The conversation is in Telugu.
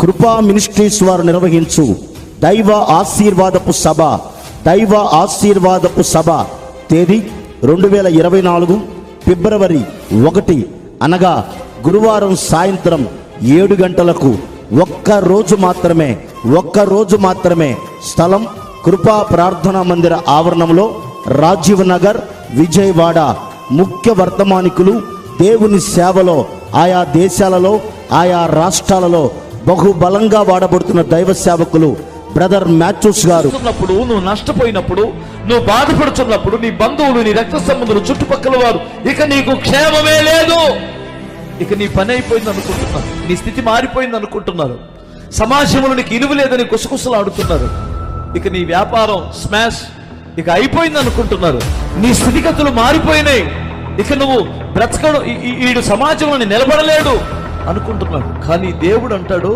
కృపా మినిస్ట్రీస్ వారు నిర్వహించు. దైవ ఆశీర్వాదపు సభ దైవ ఆశీర్వాదపు సభ. తేదీ రెండు వేల ఇరవై నాలుగు ఫిబ్రవరి ఒకటి. అనగా గురువారం సాయంత్రం ఏడు గంటలకు ఒక్క రోజు మాత్రమే ఒక్క రోజు మాత్రమే స్థలం కృపా ప్రార్థనా మందిర ఆవరణంలో రాజీవ్ నగర్ విజయవాడ ముఖ్య వర్తమానికులు దేవుని సేవలో ఆయా దేశాలలో ఆయా రాష్ట్రాలలో బహుబలంగా వాడబడుతున్న దైవ సేవకులు బ్రదర్ మ్యాథ్యూస్ గారు. ఉన్నప్పుడు నువ్వు నష్టపోయినప్పుడు నువ్వు బాధపడుతున్నప్పుడు నీ బంధువులు నీ రక్త సంబంధులు చుట్టుపక్కల వారు ఇక నీకు క్షేమమే లేదు. ఇక నీ పని అయిపోయింది అనుకుంటున్నారు. నీ స్థితి మారిపోయింది అనుకుంటున్నారు. సమాజంలో నీకు ఇలువ లేదని కుసకుసలాడుతున్నారు ఇక నీ వ్యాపారం స్మాష్ ఇక అయిపోయింది అనుకుంటున్నారు. నీ స్థితిగతులు మారిపోయినాయి. ఇక నువ్వు బ్రతకడం ఈ- సమాజంలో నిలబడలేడు. అనుకుంటున్నాడు. కానీ దేవుడు అంటాడు